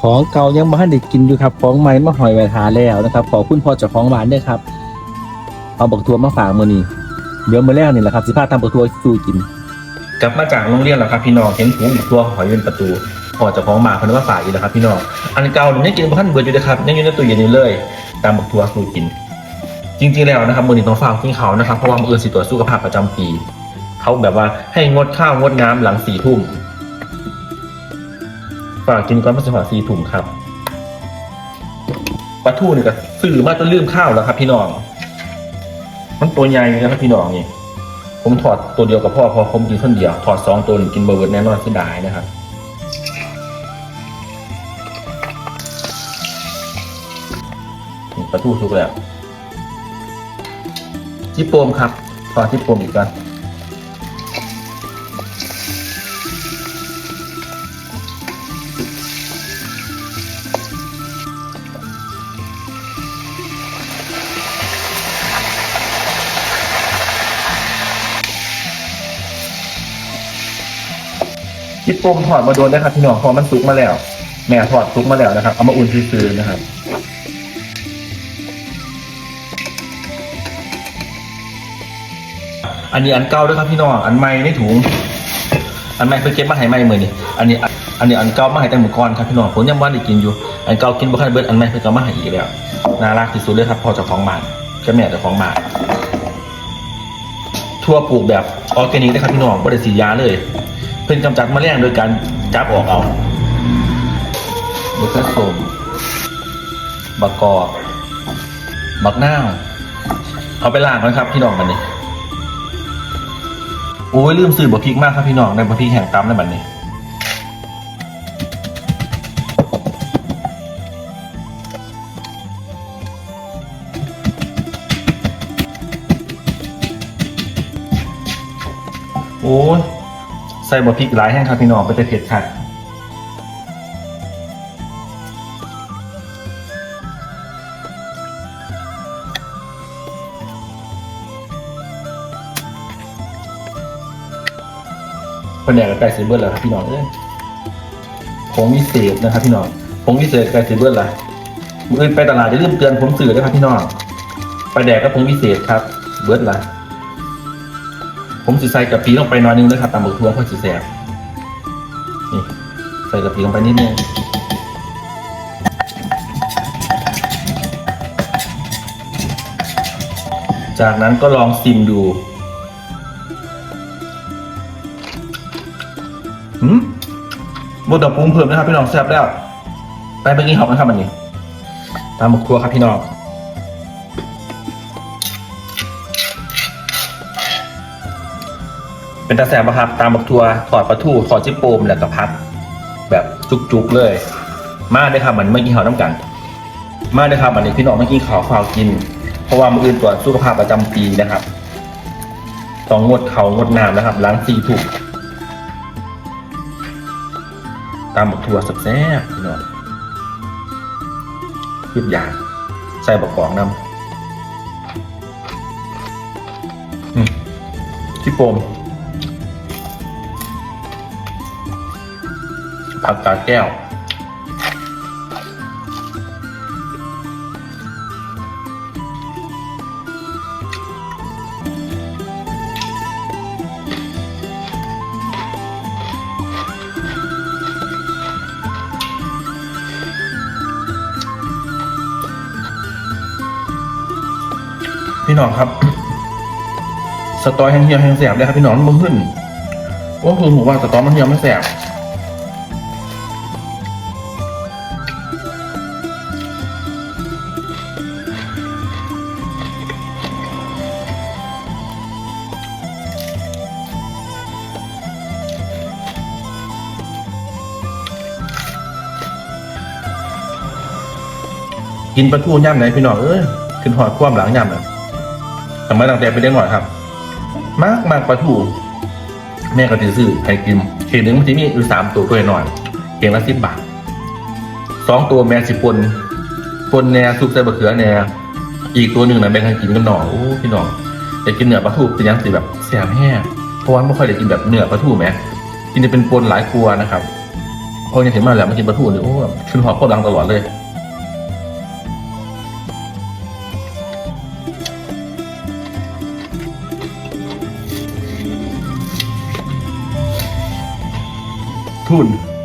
ของเก่ายังบ่ทันได้กินอยู่ครับ ของใหม่มาหอยไว้ทาแล้วนะครับ ขอคุณพ่อเจ้าของบ้านด้วยครับ เอาบักทัวมาฝากมื้อนี้เดี๋ยวมื้อแรกนี่แหละครับสิพาทำบักทัวสู้กิน กลับมาจากโรงเรียนแล้วครับพี่น้องเห็นถุงอีกตัวหอยอยู่ในประตูพอเจ้าของบ้านเพิ่นมาฝากอีกแล้วครับพี่น้องอันเก่านี่ยังกินบ่ทันเบิดออยู่เลยครับยังอยู่ในตู้เย็นอยู่เลยตามบักทัวสู้กิน จริงๆแล้วนะครับมื้อนี้ต้องฝากกินข้านะครับเพราะว่ามื้ออื่นสิตรวจสุขภาพประจำปีเขาแบบว่าให้งดข้าวงดน้ำหลังสี่ทุ่ม ฝากกินก่อนพระสวัสดิ์สี่ถุงครับปลาทูนี่ก็ซื้อมาจนลืมข้าวแล้วครับ พี่น้อง มันตัวใหญ่นะครับ พี่น้องนี่ ผมถอดตัวเดียวกับพ่อพอผมกินคนเดียว ถอดสองตัวกินเบอร์เวิร์ดแน่นอนเสียดายนะครับปลาทูสุกแล้วจิโปมครับ ถอดจิโปมอีกก่อน จิโปมถอดมาโดนได้ครับพี่น้องพอมันสุกมาแล้ว แม่ถอดสุกมาแล้วนะครับ เอามาอุ่นซื้อๆนะครับอันนี้อันเก่าด้วยครับพี่น้อง อันใหม่ในถุง อันใหม่เพิ่งเก็บมาให้ใหม่เหมือนนี่อันนี้ อันนี้อันเก่ามาให้แต่หมูก่อนครับพี่น้องผมยังบ่ได้กินอยู่ อันเก่ากินบ่ค่อยเบิดอันใหม่เพิ่งเอามาให้อีกแล้ว น่ารักที่สุดเลยครับพอเจ้าของบ้านกับแม่เจ้าของบ้านทั่วปลูกแบบออร์แกนิกนะครับพี่น้องบ่ได้สียาเลย เพิ่นกำจัดมแมลงโดยการจับออกเอาบักกระสมบักกอกบักนาวเอาไปล้างก่อนครับพี่น้องมันนี่โอ้ยลืมซื้อบักพริกมากครับพี่น้องในบักพริกแห้งตำในบัดนี้โอ้ย ใส่บักพริกหลายแห้งครับพี่น้องไปแต่เผ็ดค่ะคนแดกกับไก่ซีเบิร์ดแล้วครับพี่น้องเอ้ยผงวิเศษนะครับพี่น้องผงวิเศษไก่ซีเบิร์ดละมืออื่นไปตลาดจะลืมเตือนผมสื่อด้วยครับพี่น้องไปแดกกับผงวิเศษครับ เบิร์ดละ ผมสิใส่กะปิลงไปน้อยนึงนะครับตามบกทั่วเพื่อยสิแซ่บนี่ใส่กะปิลงไปนิดนึงจากนั้นก็ลองซิมดูหืมบดดอกปรุงเพิ่มนะครับพี่น้องแซ่บแล้ว ไปไปกินข้าวกันครับอันนี้ตามบกทั่วครับพี่น้อง เป็นตาแสบะครับ ตามบักทัวถอดปลาทูถอดจิโปมแล้วก็พัดแบบจุกๆเลย มาได้ครับมันไม่กินข้าวน้ำกัน มาได้ครับอันนี้พี่น้องไม่กินข้าวขาวกิน เพราะว่ามืออื่นตรวจสุขภาพประจำปีนะครับต้องงดเขางดน้ำนะครับล้างซีถูกตามบักทัวสับแซ่บพี่น้องยืดยางใส่บักกอกน้ำอืมจิโปม ผักกาดแก้ว พี่น้องครับ สตอแห้งเหี่ยวแห้งแสบเลยครับพี่น้องมันขึ้นว่าคือหมูว่าสตอมันเหี่ยวไม่แสบ กินปลาทูย่ำไหนพี่น้องเอ้ยขึ้นหอยคว่ำหลังย่ำนะทำไมตั้งแต่ไปเด็กหน่อยครับ มากมากปลาทูแม่ก็จะซื้อให้กินเข่งหนึ่งมันจะมีอยู่สามตัวตัวหน่อยเข่งละสิบบาทสองตัวแม่สิบปนปนแหน่ซุปใส่บะเขือแหน่อีกตัวหนึ่งนะแบ่งให้กินกันหน่อยโอ้พี่น้องแต่กินเนื้อปลาทูเป็นยังสิแบบแสบแห้งเพราะว่าไม่ค่อยได้กินแบบเนื้อปลาทูแหมกินจะเป็นปนหลายครัวนะครับพอยังเห็นมาแล้วมากินปลาทูเนี่ยโอ้ขึ้นหอบโคตรดังตลอดเลย good